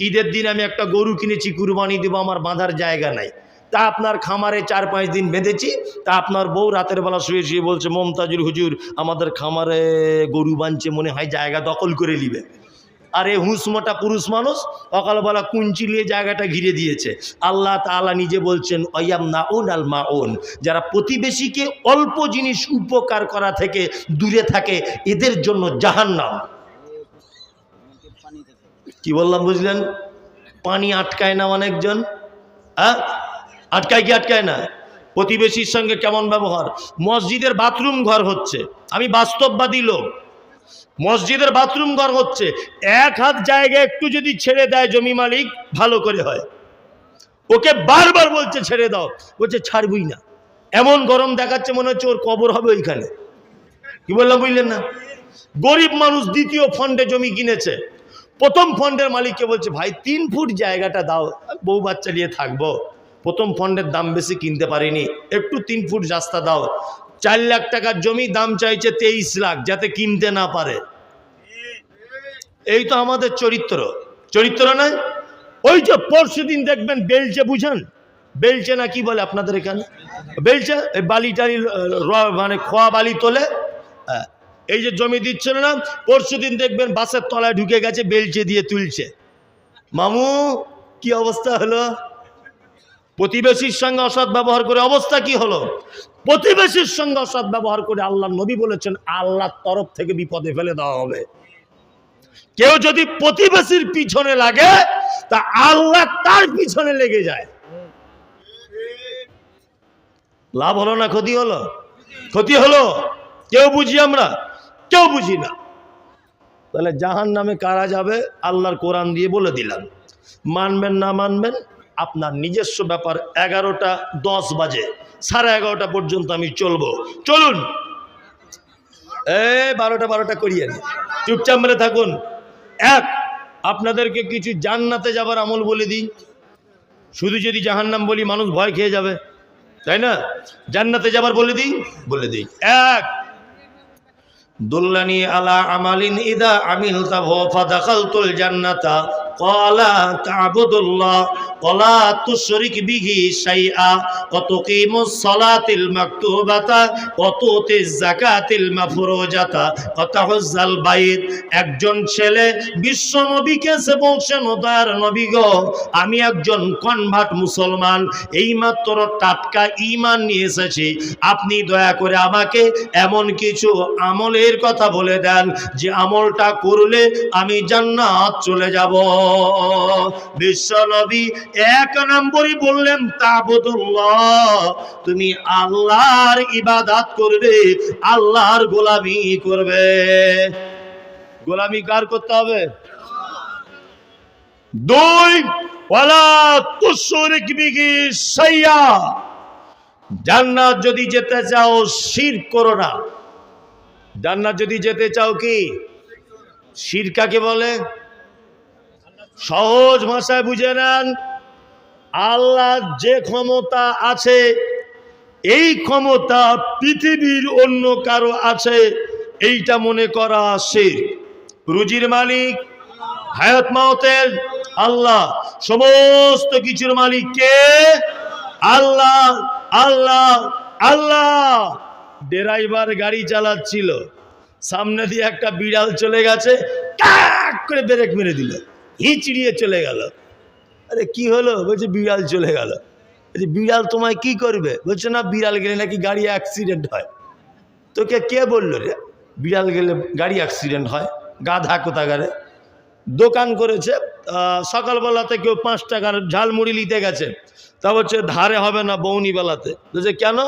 ঈদের দিন আমি একটা গরু কিনেছি, কুরবানি দেবো, আমার বাঁধার জায়গা নাই। তা আপনার খামারে চার পাঁচ দিন বেঁধেছি, তা আপনার বউ রাতের বেলা শুয়ে শুয়ে বলছে মমতাজুর হুজুর, আমাদের খামারে গরু বাঁধছে মনে হয় জায়গা দখল করে নিবে। আর এ হুঁসমোটা পুরুষ মানুষ সকালবেলা কুঞ্চি নিয়ে জায়গাটা ঘিরে দিয়েছে। আল্লাহ তাআলা নিজে বলছেন অয়াম না ওন আল মা ওন যারা প্রতিবেশীকে অল্প জিনিস উপকার করা থেকে দূরে থাকে, এদের জন্য জাহান্নাম। কি বললাম বুঝলেন? পানি আটকায় না অনেকজন। হ্যাঁ? আটকায় কি আটকায় না? প্রতিবেশীর সঙ্গে কেমন ব্যবহার? মসজিদের বাথরুম ঘর হচ্ছে। আমি বাস্তববাদী লোক। মসজিদের বাথরুম ঘর হচ্ছে। এক হাত জায়গা একটু যদি ছেড়ে দেয় জমি মালিক, ভালো করে হয়। ওকে বারবার বলছে, ছেড়ে দাও। বলছে, ছাড়বই না। এমন গরম দেখাচ্ছে মনে হচ্ছে ওর কবর হবে ওইখানে। কি বললাম বুঝলেন না? গরিব মানুষ দ্বিতীয় ফন্ডে জমি কিনেছে। প্রথম ফন্ডের মালিককে বলছে ভাই তিন ফুট জায়গাটা দাও বউ বাচ্চা নিয়ে থাকব। প্রথম ফন্ডের দাম বেশি কিনতে পারিনি একটু তিন ফুট রাস্তা দাও। চার লাখ টাকার জমি দাম চাইছে তেইশ লাখ যাতে কিনতে না পারে। এই তো আমাদের চরিত্র। চরিত্র নয় ওই যে পরশু দিন দেখবেন বেলচে বুঝেন? বেলচে না কি বলে আপনাদের এখানে? বেলচে বালি টালি মানে খোয়া বালি তোলে হ্যাঁ, এই যে জমি দিচ্ছিল না পরশু দিন দেখবেন বাসের তলায় ঢুকে গেছে, বেলচে দিয়ে তুলছে। মামু, কি অবস্থা হলো? প্রতিবেশীর সঙ্গে অসৎ ব্যবহার করে অবস্থা কি হলো? প্রতিবেশীর সঙ্গে অসৎ ব্যবহার করে আল্লাহ নবী বলেছেন, আল্লাহর তরফ থেকে বিপদে ফেলে দেওয়া হবে। কেউ যদি প্রতিবেশীর পিছনে লাগে, তা আল্লাহ তার পিছনে লেগে যায়। লাভ হলো না ক্ষতি হলো? ক্ষতি হলো? কেউ বুঝি আমরা? কেউ বুঝি না। তাহলে জাহান নামে কারা যাবে? আল্লাহর কোরআন দিয়ে বলে দিলাম। মানবেন না মানবেন, আপনার নিজস্ব ব্যাপার এগারোটা দশ বাজে, সাড়ে এগারোটা পর্যন্ত আমি চলবো। চলুন। এ বারোটা বারোটা করিয়েন চুপচাপ মেরে থাকুন। এক, আপনাদেরকে কিছু জান্নাতে যাবার আমল বলে দিই। শুধু যদি জাহান্নাম বলি, মানুষ ভয় খেয়ে যাবে। তাই না? জান্নাতে যাবার বলে দিই? বলে দিই। এক দুল্লানি আলা আমালিন ইদা আমিল ফাদাখালতুল জান্নাতা। কলা তা'বুদুল্লাহ। তাহুজ্জাল বাইত। একজন ছেলে বিশ্ব নবীকে সে বলছেন দয়ার নবী গো, আমি একজন কনভার্ট মুসলমান, এইমাত্র টাটকা ইমান নিয়ে এসেছি। আপনি দয়া করে আমাকে এমন কিছু আমলের কথা বলে দেন, যে আমলটা করলে আমি জান্নাত চলে যাব। বিশ্ব নবী এক নম্বরই বললেন, তাবুদুল্লাহ, তুমি আল্লাহর ইবাদাত করবে, আল্লাহর গোলামি করবে। গোলামি কার করতে হবে? দুই, ওয়ালা তুশরিক বিহি শাইয়া। জান্নাত যদি যেতে চাও, শির করো না। জান্নাত যদি যেতে চাও কি? শির কাকে বলে? সহজ ভাষায় বুঝে নেন আল্লাহ যে ক্ষমতা আছে, এই ক্ষমতা পৃথিবীর অন্য কারও আছে, এইটা মনে করা শির। রুজির মালিক, হায়াত মাওতের আল্লাহ, সমস্ত কিছুর মালিক কে? আল্লাহ আল্লাহ আল্লাহ। ড্রাইভার গাড়ি চালাচ্ছিল, সামনে দিয়ে একটা বিড়াল চলে গেছে, টাক করে ব্রেক মেরে দিল, হিচড়িয়ে চলে গেল। আরে কি হলো? বলছে, বিড়াল চলে গেল। বলছে, বিড়াল তোমায় কি করবে? বলছে, না, বিড়াল গেলে নাকি গাড়ি অ্যাক্সিডেন্ট হয়। তোকে কে বলল রে? বিড়াল গেলে গাড়ি অ্যাক্সিডেন্ট হয়। গাধা কোথাকারে? দোকান করেছে সকালবেলাতে কেউ পাঁচ টাকার ঝালমুড়ি নিতে গেছে। তা বলছে, ধারে হবে না বৌনিবেলাতে। বলছে, কেন?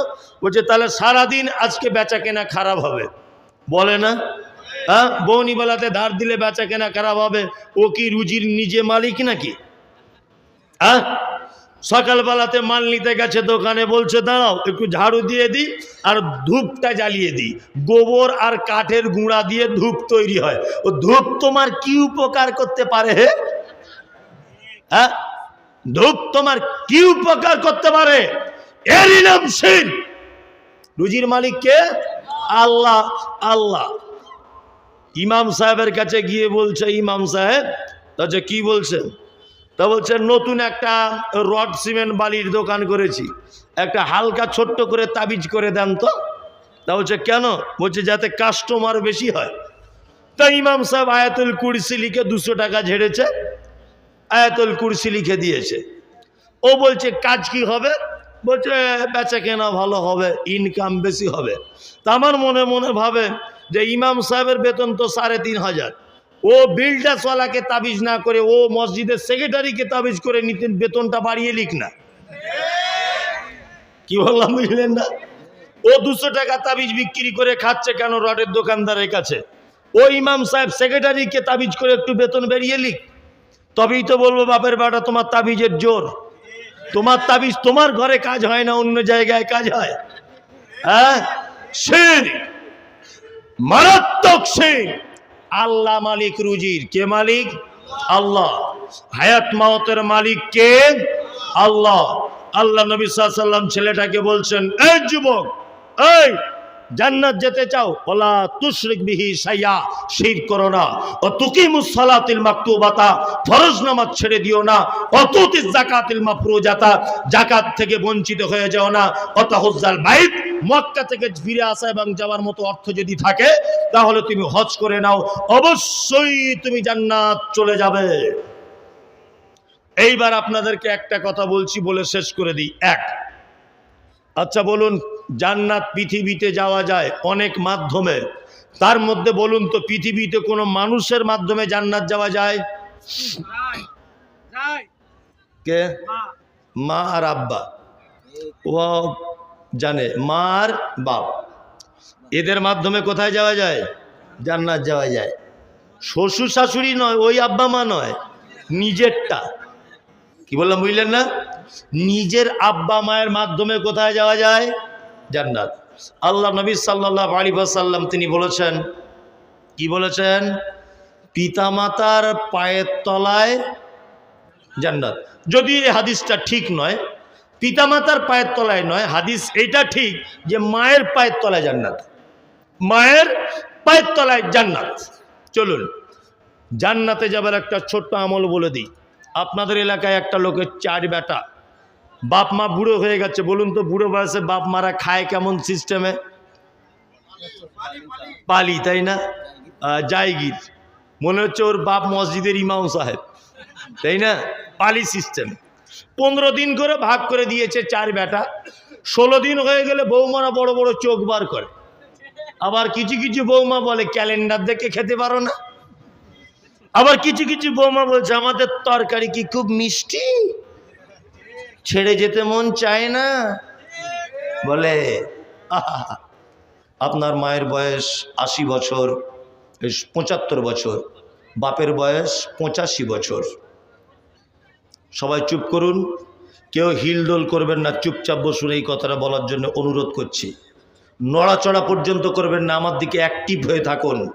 বলছে, তাহলে সারাদিন আজকে বেচা কেনা খারাপ হবে। বলে না? হ্যাঁ? বৌনিবেলাতে ধার দিলে বেচা কেনা খারাপ হবে। ও কি রুজির নিজে মালিক নাকি? হ্যাঁ? সকালবেলাতে মাল নিতে গেছে দোকানে, বলছে, দাঁড়াও, একটু ঝাড়ু দিয়ে দিই আর ধূপটা জ্বালিয়ে দিই। গোবর আর কাঠের গুঁড়া দিয়ে ধূপ তৈরি হয়। ও ধূপ তোমার কি উপকার করতে পারে হে? হ্যাঁ? ধূপ তোমার কি উপকার করতে পারে? এরই নাম শির। রুজির মালিক কে? আল্লাহ আল্লাহ। ইমাম সাহেবের কাছে গিয়ে বলছে, ইমাম সাহেব আচ্ছা কি বলছেন? তা বলছে, নতুন একটা রড সিমেন্ট বালির দোকান করেছি। একটা হালকা ছোট্ট করে তাবিজ করে দেন তো। তা বলছে, কেন? বলছে, যাতে কাস্টমার বেশি হয়। তা ইমাম সাহেব আয়াতুল কুরসি লিখে দুশো টাকা ঝেড়েছে, আয়াতুল কুরসি লিখে দিয়েছে। ও বলছে, কাজ কি হবে? বলছে, বেচা কেনা ভালো হবে ইনকাম বেশি হবে। তা আমার মনে মনে ভাবে যে ইমাম সাহেবের বেতন তো সাড়ে তিন হাজার। ও বিল্ডাসওয়ালাকে তাবিজ না করে, ও মসজিদের সেক্রেটারিকে তাবিজ করে নিতেন, বেতনটা বাড়িয়ে লিখ না। কি বললাম বুঝলেন না? ও দুশো টাকা তাবিজ বিক্রি করে খাচ্ছে কেন রডের দোকানদারের কাছে? ও ইমাম সাহেব সেক্রেটারিকে তাবিজ করে একটু বেতন বেরিয়ে লিখ। তবেই তো বলব, বাপের বাটা, তোমার তাবিজের জোর। তোমার তাবিজ তোমার ঘরে কাজ হয় না, অন্য জায়গায় কাজ হয়। হ্যাঁ? শির। মারাত্মক শির। আল্লাহ মালিক রুজির। কে মালিক? আল্লাহ। হায়াত মাহতের মালিক কে? আল্লাহ। আল্লাহ নবী সাল্লাম ছেলেটাকে বলছেন, এই যুবক, এই জান্নাত যেতে চাও ওলা তুশরিক বিহি সাইয়া শির করো না। ও তুকিমুস সালাতিল মাকতুবাতা, ফরজ নামাজ ছেড়ে দিও না। অতুতিস জাকাতিল মাফরুজাতা জাকাত থেকে বঞ্চিত হয়ে যাও না। অতাহুজ্জাল বাইত মক্কা থেকে ফিরে আসা এবং যাওয়ার মতো অর্থ যদি থাকে, তাহলে তুমি হজ করে নাও। অবশ্যই তুমি জান্নাত চলে যাবে। এইবার আপনাদেরকে একটা কথা বলছি, বলে শেষ করে দিই। এক আচ্ছা বলুন জান্নাত পৃথিবীতে যাওয়া যায় অনেক মাধ্যমে। তার মধ্যে বলুন তো পৃথিবীতে কোনো মানুষের মাধ্যমে জান্নাত যাওয়া যায়? কে? মা। মা আর আব্বা। ও জানে মা আর বাপ। এদের মাধ্যমে কোথায় যাওয়া যায়? জান্নাত যাওয়া যায়। শ্বশুর শাশুড়ি নয় ওই আব্বা মা নয় নিজেরটা। কি বললাম বুঝলেন না? নিজের আব্বা মায়ের মাধ্যমে কোথায় যাওয়া যায়? জান্নাত। আল্লাহ নবী সাল্লাহ আলী সাল্লাম তিনি বলেছেন, কি বলেছেন? পিতামাতার পায়ের তলায় জান্নাত। যদি এই হাদিসটা ঠিক নয়, পিতামাতার পায়ের তলায় নয়, হাদিস এইটা ঠিক যে মায়ের পায়ের তলায় জান্নাত। মায়ের পায়ের তলায় জান্নাত। চলুন, জান্নাতে যাবার একটা ছোট্ট আমল বলে দিই। আপনাদের এলাকায় একটা লোকের চার বেটা বাপ মা বুড়ো হয়ে গেছে, বলুন তো বুড়ো বয়সে বাপ মারা খায় কেমন সিস্টেমে পালি, তাই না? জায়গির। মনে হচ্ছে ওর বাপ মসজিদের ইমাম সাহেব, তাই না? পালি সিস্টেম পনেরো দিন করে ভাগ করে দিয়েছে চার বেটা। ষোলো দিন হয়ে গেলে বৌমারা বড় বড় চোখ বার করে। আবার কিছু কিছু বৌমা বলে, ক্যালেন্ডার দেখে খেতে পারো না। আবার কিছু কিছু বৌমা বলছে, আমাদের তরকারি কি খুব মিষ্টি? ছেড়ে যেতে মন চায় না? বলে আপনার মায়ের বয়স আশি বছর পঁচাত্তর বছর। বাপের বয়স পঁচাশি বছর। সবাই চুপ করুন। কেউ হিলডোল করবেন না, চুপচাপ বসুন, এই কথাটা বলার জন্য অনুরোধ করছি। নড়াচড়া পর্যন্ত করবেন না, আমার দিকে অ্যাক্টিভ হয়ে থাকুন।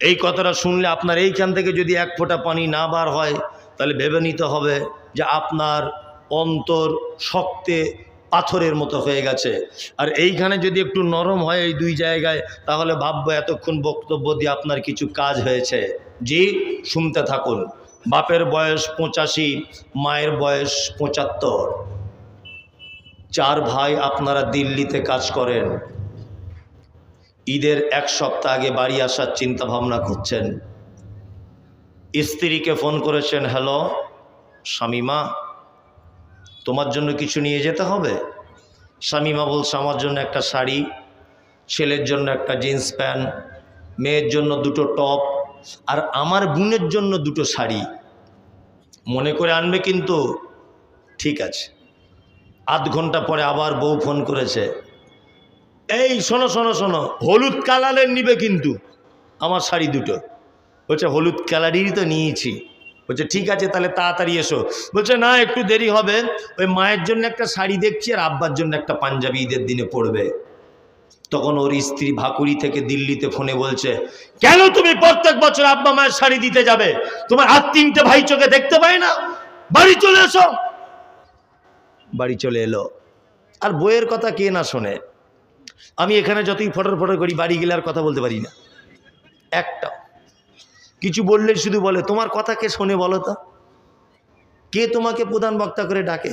এই কথাটা শুনলে আপনার এইখান থেকে যদি এক ফোঁটা পানি না বার হয়, তাহলে ভেবে নিতে হবে যে আপনার অন্তর শক্তে পাথরের মতো হয়ে গেছে। আর এইখানে যদি একটু নরম হয় এই দুই জায়গায়, তাহলে ভাববো এতক্ষণ বক্তব্য দিয়ে আপনার কিছু কাজ হয়েছে। জি, শুনতে থাকুন। বাপের বয়স পঁচাশি, মায়ের বয়স পঁচাত্তর। চার ভাই আপনারা দিল্লিতে কাজ করেন। ঈদের এক সপ্তাহ আগে বাড়ি আসার চিন্তা ভাবনা করছেন। স্ত্রীকে ফোন করেছেন, হ্যালো স্বামীমা তোমার জন্য কিছু নিয়ে যেতে হবে? স্বামীমা বলছে, আমার জন্য একটা শাড়ি, ছেলের জন্য একটা জিন্স প্যান্ট, মেয়ের জন্য দুটো টপ আর আমার বোনের জন্য দুটো শাড়ি। মনে করে আনবে কিন্তু, ঠিক আছে। আধ ঘণ্টা পরে আবার বউ ফোন করেছে, এই শোনো শোনো শোনো, হলুদ কালারের নিবে কিন্তু, আমার শাড়ি দুটো। বলছে, হলুদ কালারেরই তো নিয়েছি। বলছে, ঠিক আছে, তাহলে তাড়াতাড়ি এসো। বলছে, না, একটু দেরি হবে। ওই মায়ের জন্য একটা শাড়ি দেখছি আর আব্বার জন্য একটা পাঞ্জাবি ঈদের দিনে পড়বে তখন ওর স্ত্রী ভাকুরি থেকে দিল্লিতে ফোনে বলছে, কেন তুমি প্রত্যেক বছর আব্বা মায়ের শাড়ি দিতে যাবে? তোমার হাত তিনটে ভাই চোখে দেখতে পাই না। বাড়ি চলে এসো। বাড়ি চলে এলো। আর বইয়ের কথা কে না শোনে? আমি এখানে যতই ফটর ফটর করি, বাড়ি গেলে আর কথা বলতে পারি না। একটা কিছু বললে শুধু বলে, তোমার কথা কে শোনে বলো তো? কে তোমাকে প্রধান বক্তা করে ডাকে?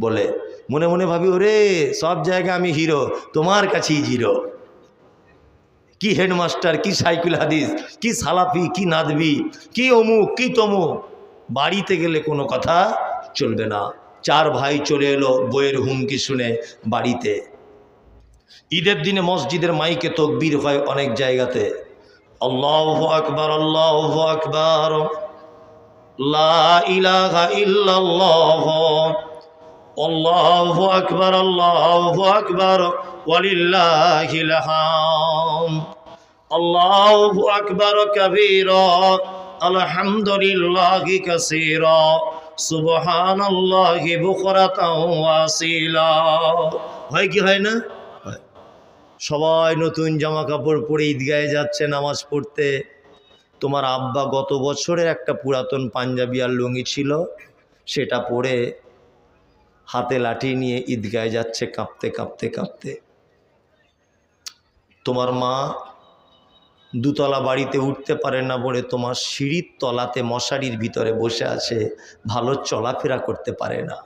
বলে, মনে মনে ভাবি, ওরে, সব জায়গায় আমি হিরো, তোমার কাছেই জিরো। কি হেডমাস্টার, কি সাইকুল হাদিস, কি সালাফি, কি নাদবি, কি অমুক, কি তমুক। বাড়িতে গেলে কোনো কথা চলবে না। চার ভাই চলে এলো বইয়ের হুমকি শুনে বাড়িতে। ঈদের দিনে মসজিদের মাইকে তকবির হয় অনেক জায়গাতে। আল্লাহ আকবর আল্লাহ আকবর। আল্লাহু আকবার আল্লাহু আকবার। ওয়ালিল্লাহিল হাম আল্লাহু আকবার কাবীরা। আলহামদুলিল্লাহি কাসীরা। সুবহানাল্লাহি বুকরাতাও ওয়াসিলা। হয় কি হয় না। সবাই নতুন জামা কাপড় পরে ঈদগাহে যাচ্ছে নামাজ পড়তে। তোমার আব্বা গত বছরের একটা পুরাতন পাঞ্জাবি আর লুঙ্গি ছিল, সেটা পরে হাতে লাঠি নিয়ে ঈদগায় যাচ্ছে কাঁপতে কাঁপতে কাঁপতে। তোমার মা দুতলা বাড়িতে উঠতে পারে না বলে তোমার সিঁড়ির তলাতে মশারির ভিতরে বসে আছে, ভালো চলাফেরা করতে পারে না।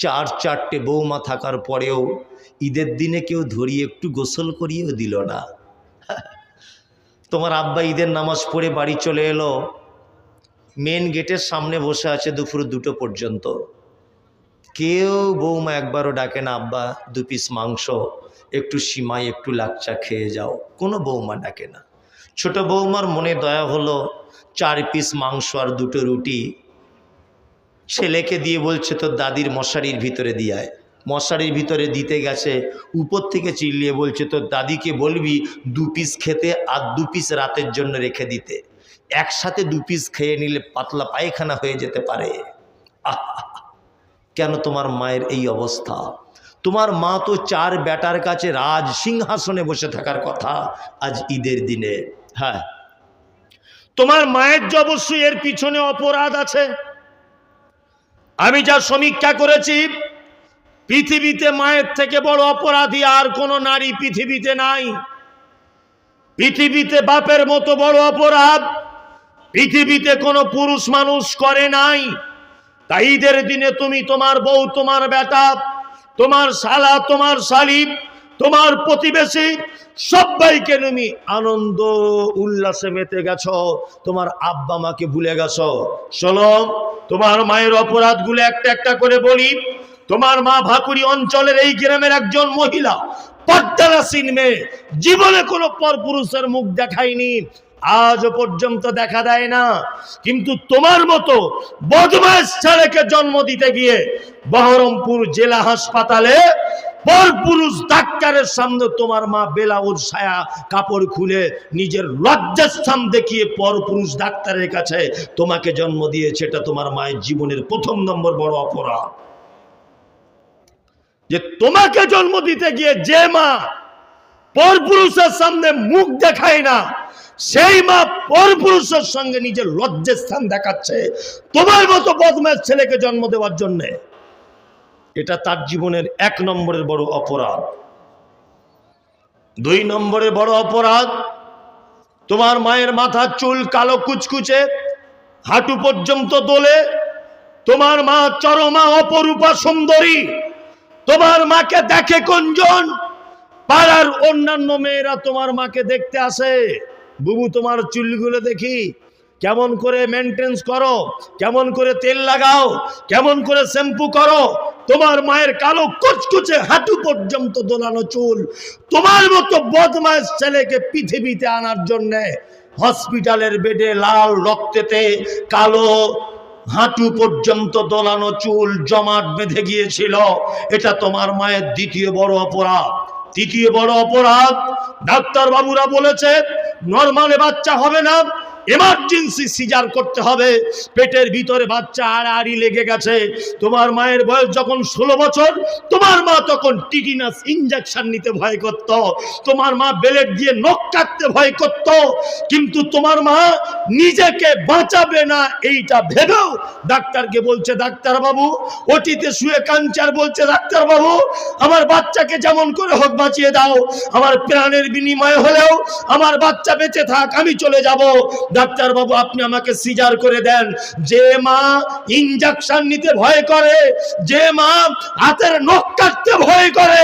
চার চারটে বৌমা থাকার পরেও ঈদের দিনে কেউ ধরিয়ে একটু গোসল করিয়েও দিল না। তোমার আব্বা ঈদের নামাজ পড়ে বাড়ি চলে এলো। মেন গেটের সামনে বসে আছে দুপুর দুটো পর্যন্ত। কেউ বৌমা একবারও ডাকে না, আব্বা, দু পিস মাংস, একটু সীমায় একটু লাচ্চা খেয়ে যাও। কোনো বৌমা ডাকে না। ছোট বৌমার মনে দয়া হলো, চার পিস মাংস আর দুটো রুটি ছেলেকে দিয়ে বলছে, তোর দাদির মশারির ভিতরে দিয়ায় মশারির ভিতরে দিতে গেছে, উপর থেকে চিল্লিয়ে বলছে, তোর দাদিকে বলবি দু পিস খেতে আর দু পিস রাতের জন্য রেখে দিতে। একসাথে দু পিস খেয়ে নিলে পাতলা পায়খানা হয়ে যেতে পারে। কেন তোমার মায়ের এই অবস্থা? তোমার মা তো চার বেটার কাছে রাজ সিংহাসনে বসে থাকার কথা আজ ঈদের দিনে। হ্যাঁ। তোমার মায়ের যে অবশ্যই এর পিছনে অপরাধ আছে। আমি যা সমীক্ষা করেছি, পৃথিবীতে মায়ের থেকে বড় অপরাধী আর কোনো নারী পৃথিবীতে নাই। পৃথিবীতে বাপের মতো বড় অপরাধ পৃথিবীতে কোনো পুরুষ মানুষ করে নাই। তাই ঈদের দিনে তুমি তোমার বউ, তোমার বেটা, তোমার শালা, তোমার শালিব তোমার প্রতিবেশী সবাইকে তুমি আনন্দ উল্লাসে মেতে গেছ, তোমার আব্বা মাকে ভুলে গেছ। শোনো, তোমার মায়ের অপরাধগুলো একটা একটা করে বলি। তোমার মা ভাকুরি অঞ্চলের এই গ্রামের একজন মহিলা পদ্মারাসীন মেয়ে, জীবনে কোনো পরপুরুষের মুখ দেখায়নি আজ পর্যন্ত দেখা দেয় না। কিন্তু তোমার মতো বদমাস ছেলেকে জন্ম দিতে গিয়ে বহরমপুর জেলা হাসপাতালে পরপুরুষ ডাক্তারের সামনে তোমার মা বেলাউর ছায়া কাপড় খুলে নিজের লজ্জাস্থান দেখিয়ে পরপুরুষ ডাক্তারের কাছে তোমাকে জন্ম দিয়েছে। এটা তোমার মায়ের জীবনের প্রথম নম্বর বড় অপরাধ। যে তোমাকে জন্ম দিতে গিয়ে যে মা পরপুরুষের সামনে মুখ দেখায় না, সেই মা পরপুরুষের সঙ্গে নিজের লজ্জের স্থান দেখাচ্ছে। তোমার মতো বদমাস ছেলেকে জন্ম দেওয়ার জন্যে এটা তার জীবনের এক নম্বরের বড় অপরাধ। দুই নম্বরের বড় অপরাধ, তোমার মায়ের মাথার চুল কালো কুচকুচে, হাঁটু পর্যন্ত দোলে, তোমার মা চরমা অপরূপা সুন্দরী, তোমার মাকে দেখে কোনজন পাড়ার অন্যান্য মেয়েরা তোমার মাকে দেখতে আসে। বুবু তোমার চুলগুলো দেখি কেমন করে মেনটেন্স করো, কেমন করে তেল লাগাও, কেমন করে শ্যাম্পু করো, তোমার মায়ের কালো কুচকুচে হাঁটু পর্যন্ত দোলানো চুল, তোমার মতো বদমাস ছেলেকে পৃথিবীতে আনার জন্যে হসপিটালের বেডে লাল রক্তেতে কালো হাঁটু পর্যন্ত দোলানো চুল জমাট বেঁধে গিয়েছিল। এটা তোমার মায়ের দ্বিতীয় বড় অপরাধ। তৃতীয় বড় অপরাধ ডাক্তার বাবুরা বলেছে নর্মালে বাচ্চা হবে না এমার্জেন্সি সিজার করতে হবে। পেটের ভিতরে বাচ্চা আড়াআড়ি লেগে গেছে। তোমার মায়ের বয়স যখন ষোলো বছর, তোমার মা তখন টিটিনাস ইঞ্জেকশন নিতে ভয় করত। তোমার মা বেলেট দিয়ে নখ কাটতে ভয় করত। কিন্তু তোমার মা নিজেকে বাঁচাবে না, এইটা ভেবেও ডাক্তারকে বলছে ডাক্তার বাবু ওটিতে শুয়ে কাঞ্চার বলছে ডাক্তার বাবু আমার বাচ্চাকে যেমন করে হোক বাঁচিয়ে দাও। আমার প্রাণের বিনিময় হলেও আমার বাচ্চা বেঁচে থাক, আমি চলে যাব। ডাক্তার বাবু, আপনি আমাকে সিজার করে দেন। যে মা ইঞ্জেকশন নিতে ভয় করে, যে মা হাতের নখ কাটতে ভয় করে,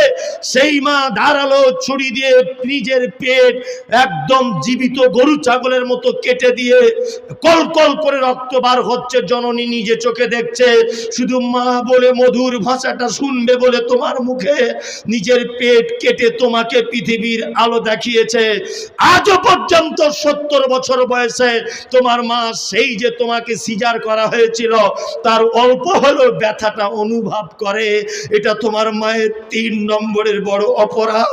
সেই মা ধারালো ছুরি দিয়ে নিজের পেট একদম জীবিত গরু ছাগলের মতো কেটে দিয়ে কল কল করে রক্ত বার হচ্ছে, জননী নিজে চোখে দেখছে। শুধু মা বলে মধুর ভাষাটা শুনবে বলে তোমার মুখে নিজের পেট কেটে তোমাকে পৃথিবীর আলো দেখিয়েছে। আজও পর্যন্ত সত্তর বছর বয়সে তোমার মা সেই যে তোমাকে সিজার করা হয়েছিল, তার অল্প হলেও ব্যথাটা অনুভব করে। এটা তোমার মায়ের তিন নম্বরের বড় অপরাধ।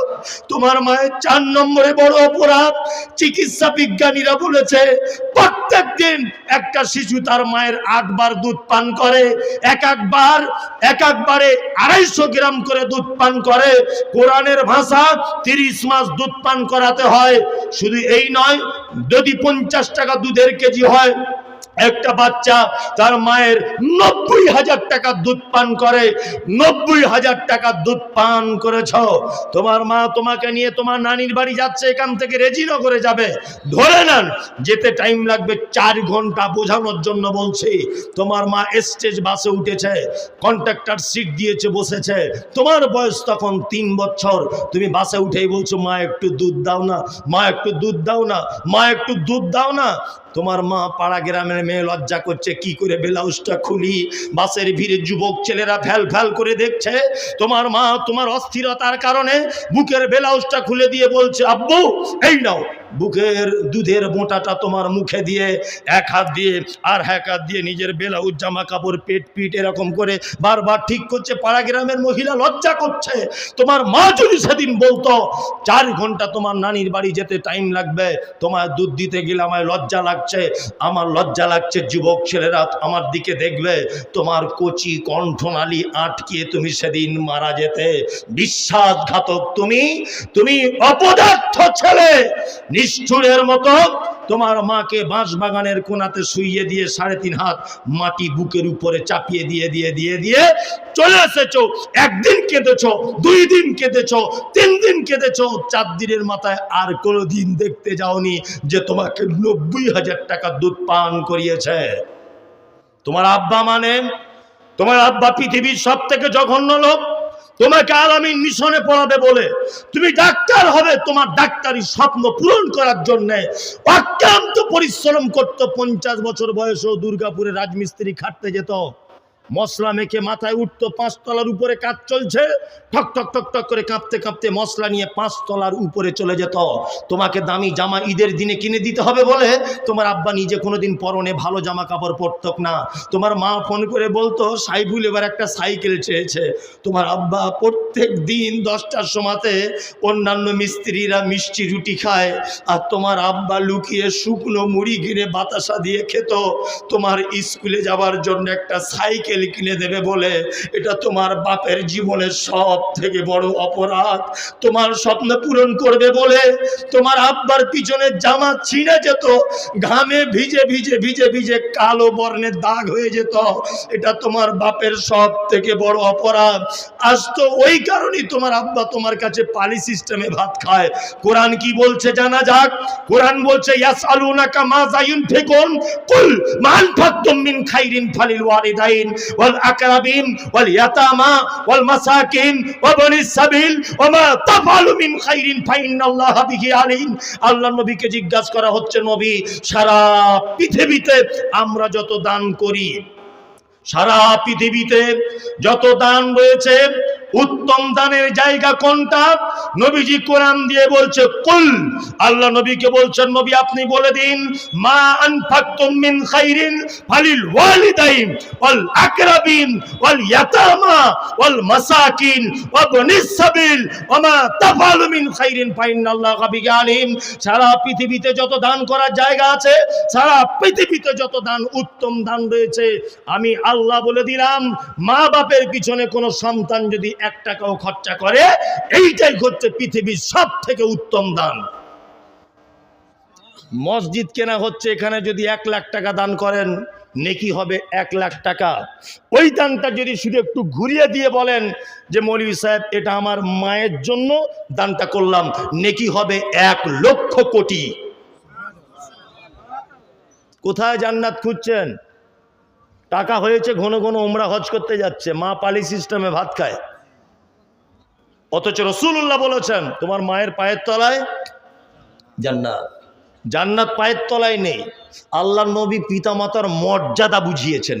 তোমার মায়ের চার নম্বরে বড় অপরাধ। চিকিৎসা বিজ্ঞানীরা বলেছে, প্রত্যেক দিন একটা শিশু তার মায়ের আটবার দুধ পান করে, এক একবার, এক একবারে আড়াইশো গ্রাম করে দুধ পান করে। কোরআনের ভাষা তিরিশ মাস দুধ পান করাতে হয়। শুধু এই নয়, যদি পঞ্চাশ টাকা দুধের কেজি হয়। একটা বাচ্চা তার মায়ের নব্বই হাজার টাকা দুধ পান করে, নব্বই হাজার টাকা দুধ পান করেছ। তোমার মা তোমাকে নিয়ে তোমার নানির বাড়ি যাচ্ছে, এখান থেকে রেজিনগরে যাবে। ধরে নেন, যেতে টাইম লাগবে চার ঘণ্টা বোঝানোর জন্য বলছি। তোমার মা স্টেজ বাসে উঠেছে কন্ট্রাক্টর সিট দিয়েছে, বসেছে। তোমার বয়স তখন তিন বছর। তুমি বাসে উঠেই বলছো, মা, একটু দুধ দাও না, মা, একটু দুধ দাও না, মা, একটু দুধ দাও না। তোমার মা পাড়া গ্রামের মেয়ে লজ্জা করছে, কি করে ব্লাউজটা খুলি? বাসের ভিড়ে যুবক ছেলেরা ফ্যাল ফ্যাল করে দেখছে। তোমার মা তোমার অস্থিরতার কারণে বুকের ব্লাউজটা খুলে দিয়ে বলছে, আব্বু, এই নাও। বুকের দুধের মোটাটা তোমার মুখে দিয়ে এক হাত দিয়ে আর এক হাত দিয়ে নিজের ব্লাউজ জামা কাপড় পেট পিট এরকম করে বারবার ঠিক করছে। পাড়া গ্রামের মহিলা লজ্জা করছে। তোমার মা যদি সেদিন বলতো, চার ঘণ্টা তোমার নানির বাড়ি যেতে টাইম লাগবে তোমার দুধ দিতে গেলে আমায় লজ্জা লাগছে, আমার লজ্জা লাগছে, যুবক ছেলেরা আমার দিকে দেখবে, তোমার কচি কণ্ঠনালী আটকিয়ে তুমি সেদিন মারা যেতে। বিশ্বাসঘাতক তুমি তুমি অপদার্থ ছেলে, নিষ্ঠুরের মতো তোমার মাকে বাঁশ বাগানের কোনাতে শুইয়ে দিয়ে সাড়ে তিন হাত মাটি বুকের উপরে চাপিয়ে দিয়ে দিয়ে দিয়ে দিয়ে চলে এসেছ। একদিন কেঁদেছো, দুই দিন কেঁদেছ, তিন দিন কেঁদেছ। চার দিনের মাথায় আর কোনো দিন দেখতে যাওনি যে তোমাকে নব্বই হাজার টাকা দুধ পান করিয়েছে। তোমার আব্বা মানে তোমার আব্বা পৃথিবীর সব থেকে জঘন্য লোক। তোমাকে আলামিন মিশনে পড়াবে বলে। তুমি ডাক্তার হবে, তোমার ডাক্তারি স্বপ্ন পূরণ করার জন্য অক্লান্ত পরিশ্রম করতো। পঞ্চাশ বছর বয়সেও দুর্গাপুরে রাজমিস্ত্রি খাটতে যেত। মশলা মেখে মাথায় উঠতো পাঁচতলার উপরে কাজ চলছে। ঠক ঠক ঠক ঠক করে কাঁপতে কাঁপতে মশলা নিয়ে পাঁচতলার উপরে চলে যেত। তোমাকে দামি জামা ঈদের দিনে কিনে দিতে হবে বলে তোমার আব্বা নিজে কোনোদিন পরনে ভালো জামা কাপড় পরতক না। তোমার মা ফোন করে বলতো, সাইফুল এবার একটা সাইকেল চেয়েছে। তোমার আব্বা প্রত্যেক দিন দশটার সময়তে অন্যান্য মিস্ত্রিরা মিষ্টি রুটি খায় আর তোমার আব্বা লুকিয়ে শুকনো মুড়ি কিনে বাতাসা দিয়ে খেত। তোমার স্কুলে যাওয়ার জন্য একটা সাইকেল কিনে দেবে বলে, এটা তোমার বাপের জীবনের সব থেকে বড় অপরাধ। তোমার স্বপ্ন পূরণ করবে বলে, তোমার আব্বার পিছনে জামা ছিঁড়ে যেত, ঘামে ভিজে ভিজে ভিজে ভিজে কালো বর্ণের দাগ হয়ে যেত। এটা তোমার বাপের সব থেকে বড় অপরাধ। আজ তো ওই কারণেই তোমার আব্বা তোমার কাছে পালি সিস্টেমে ভাত খায়। কোরআন কি বলছে জানা যাক? কোরআন বলছে, ইয়াসআলুনাকা মা যায়ুনফিকুন, কুল মান ফাকতুম মিন খাইরিন ফালিল ওয়ালিদাইন। ওয়াল নবীকে জিজ্ঞাসা করা হচ্ছে, নবী, সারা পৃথিবীতে আমরা যত দান করি, সারা পৃথিবীতে যত দান রয়েছে উত্তম দানের জায়গা কোনটা? নবীজি কোরআন দিয়ে বলছে, কুল। আল্লাহ নবীকে বলছেন, নবী, আপনি বলে দিন, মা আনফাকতুম মিন খাইরিন ফালিল ওয়ালিদাইন ওয়াল আকরাবিন ওয়াল ইয়াতামা ওয়াল মাসাকিন ওয়া বনিস সাবিল ওয়া মা তাফআলু মিন খাইরিন ফাইন্নাল্লাহা বিহি আলিম। সারা পৃথিবীতে যত দান করার জায়গা আছে, সারা পৃথিবীতে যত দান, উত্তম দান রয়েছে। আমি আল্লাহ বলে দিলাম মা বাপের পিছনে কোনো সন্তান যদি এক টাকাও খরচা করে, এইটাই হচ্ছে পৃথিবীর সব থেকে উত্তম দান। মসজিদ কেনা হচ্ছে এখানে যদি এক লাখ টাকা দান করেন, নেকি হবে এক লাখ টাকা। ওই দানটা যদি শুধু একটু ঘুরিয়ে দিয়ে বলেন যে, মৌলী সাহেব, এটা আমার মায়ের জন্য দানটা করলাম, নেকি হবে এক লক্ষ কোটি। কোথায় জান্নাত খুঁজছেন? টাকা হয়েছে ঘন ঘন, ওমরা হজ করতে যাচ্ছে, মা পালি সিস্টেমে ভাত খায়। অথচ রসুল্লাহ বলেছেন তোমার মায়ের পায়ের তলায় জান্নাত। জান্নাত পায়ের তলায় নেই। আল্লাহ নবী পিতামাতার মর্যাদা বুঝিয়েছেন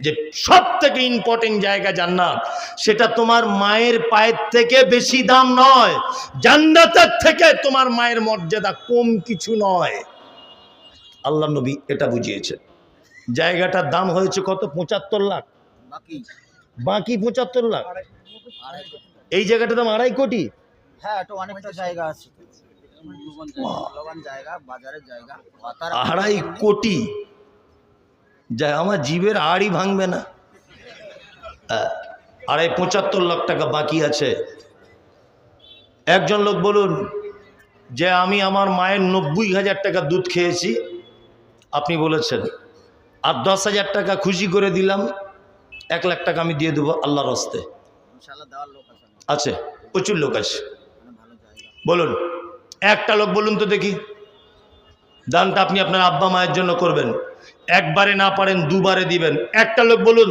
যে সব থেকে ইম্পর্টেন্ট জায়গা জান্নাত। সেটা তোমার মায়ের পায়ের থেকে বেশি দাম নয় জান্নাতের থেকে তোমার মায়ের মর্যাদা কম কিছু নয়। আল্লাহ নবী এটা বুঝিয়েছেন। জায়গাটার দাম হয়েছে কত? পঁচাত্তর লাখ। বাকি। বাকি পঁচাত্তর লাখ। এই জায়গাটার দাম আড়াই কোটি। হ্যাঁ এটা অনেকটা জায়গা আছে। জায়গা বাজারের জায়গা আড়াই কোটি। যা আমার জীবের আড়ই ভাঙবে না। হ্যাঁ, আড়াই পঁচাত্তর লাখ টাকা বাকি আছে। একজন লোক বলুন যে আমি আমার মায়ের নব্বই হাজার টাকা দুধ খেয়েছি। আপনি বলেছেন আর দশ হাজার টাকা খুশি করে দিলাম। এক লাখ টাকা আমি দিয়ে দেবো আল্লাহর হস্তে দেওয়ার লোক আছে প্রচুর লোক আছে। বলুন একটা লোক বলুন তো দেখি। দানটা আপনি আপনার আব্বা মায়ের জন্য করবেন। একবারে না পারেন দুবারে দিবেন। একটা লোক বলুন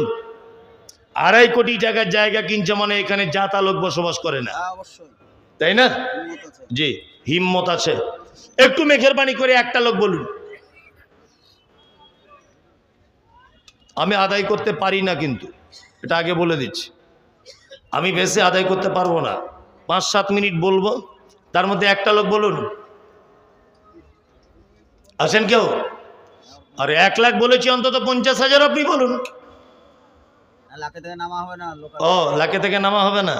আড়াই কোটি টাকার জায়গা কিনছে মানে এখানে যাতা লোক বসবাস করে না। হ্যাঁ তাই না? জি হিম্মত আছে। একটু মেঘের বাণী করে একটা লোক বলুন। আমি আদায় করতে পারি না কিন্তু এটা আগে বলে দিচ্ছি। আমি বেশি আদায় করতে পারব না। পাঁচ সাত মিনিট বলব তার মধ্যে একটা লোক বলুন। আছেন কেউ? আর এক লাখ বলেছি অন্তত পঞ্চাশ হাজার আপনি বলুন। থেকে নামা হবে না লোক ও লাখে থেকে নামা হবে না।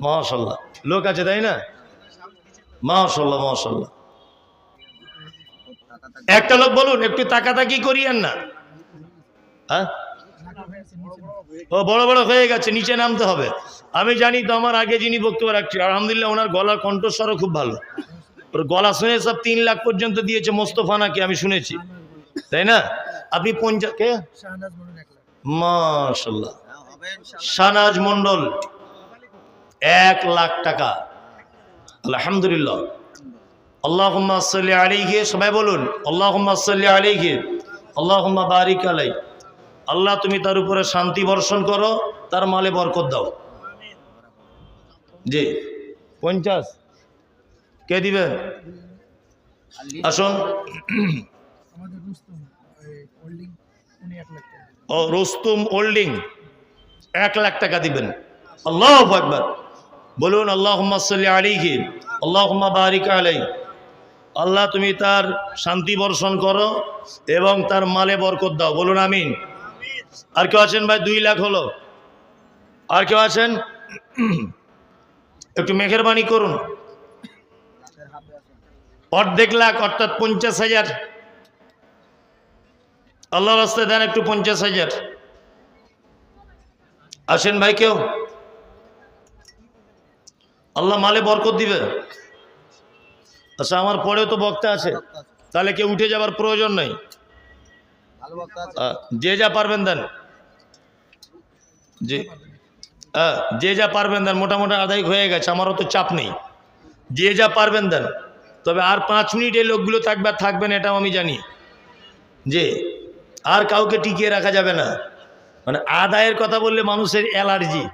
মহাশাল্লাহ লোক আছে তাই না? মহাশাল্লাহ মহাশাল্লাহ একটা লোক বলুন একটু তাকাতাকি করিয়েন না। হ্যাঁ? ও, বড় বড় হয়ে গেছে, নিচে নামতে হবে। আমি জানি তো আমার আগে যিনি বক্তব্য রাখছি আলহামদুলিল্লাহ ওনার গলার কণ্ঠস্বরও খুব ভালো। ওর গলা শুনে সব তিন লাখ পর্যন্ত দিয়েছে মোস্তফা নাকি, আমি শুনেছি। তাই না? আপনি পঞ্চাশ কে? মাশাল্লাহ সানাজ মন্ডল এক লাখ টাকা। আলহামদুলিল্লাহ। আল্লাহ সাল্লি আলাইহি, সবাই বলুন আল্লাহ সাল্লি আলাইহি আল্লাহ বারিক আলাই আল্লাহ তুমি তার উপরে শান্তি বর্ষণ করো, তার মালে বরকত দাও। জি। পঞ্চাশ। কে দিবেন আসুন। ও, রুস্তুম ওল্ডিং এক লাখ টাকা দিবেন। আল্লাহ একবার বলুন আল্লাহ আলিহি আল্লাহ বারিক আলাই। আল্লাহ তুমি তার শান্তি বর্ষণ করো এবং তার মালে বরকত দাও। বলুন, আমিন। আর কেউ আছেন ভাই? দুই লাখ হলো। আর কেউ আছেন? একটু মেঘের বাণী করুন। অর্ধেক লাখ, অর্থাৎ পঞ্চাশ হাজার। আল্লাহ রাস্তায় দেন একটু পঞ্চাশ হাজার। আসেন ভাই কেউ? আল্লাহ মালে বরকত দিবে। আচ্ছা আমার পরেও তো বক্তা আছে। তাহলে কেউ উঠে যাবার প্রয়োজন নেই। যে যা পারবেন দেন। যে যে যা পারবেন দেন, মোটামুটি আদায় হয়ে গেছে, আমারও তো চাপ নেই। যে যা পারবেন দেন, তবে আর পাঁচ মিনিট এই লোকগুলো থাকবে আর থাকবেন এটাও আমি জানি। যে, আর কাউকে টিকিয়ে রাখা যাবে না। মানে আদায়ের কথা বললে মানুষের অ্যালার্জি।